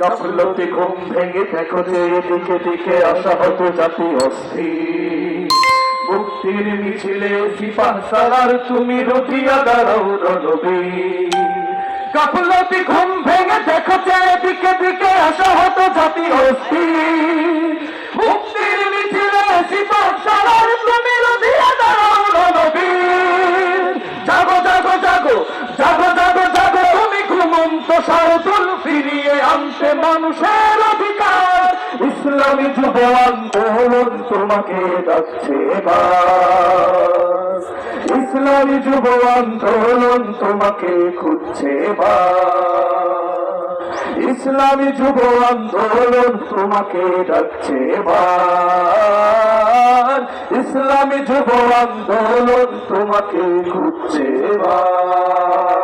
গাফলতি ঘুম ভেঙে দেখো যে দিকে দিকে আশাহত জাতি মুক্তির মিছিলে তুমি দাঁড়াও ঘুম ভেঙে দেখো দিকে দিকে আশাহত জাতি অস্থির। ঘুমন্ত সারতুল ফিরিয়ে আনতে মানুষের অধিকার। ইসলামী যুব আন্দোলন তোমাকে ডাকছে ইসলামী যুব আন্দোলন তোমাকে খুঁজছে বা ইসলামী যুব আন্দোলন তোমাকে ডাকছে এবার। ইসলামী যুব আন্দোলন তোমাকে খুঁজছে মারহাবা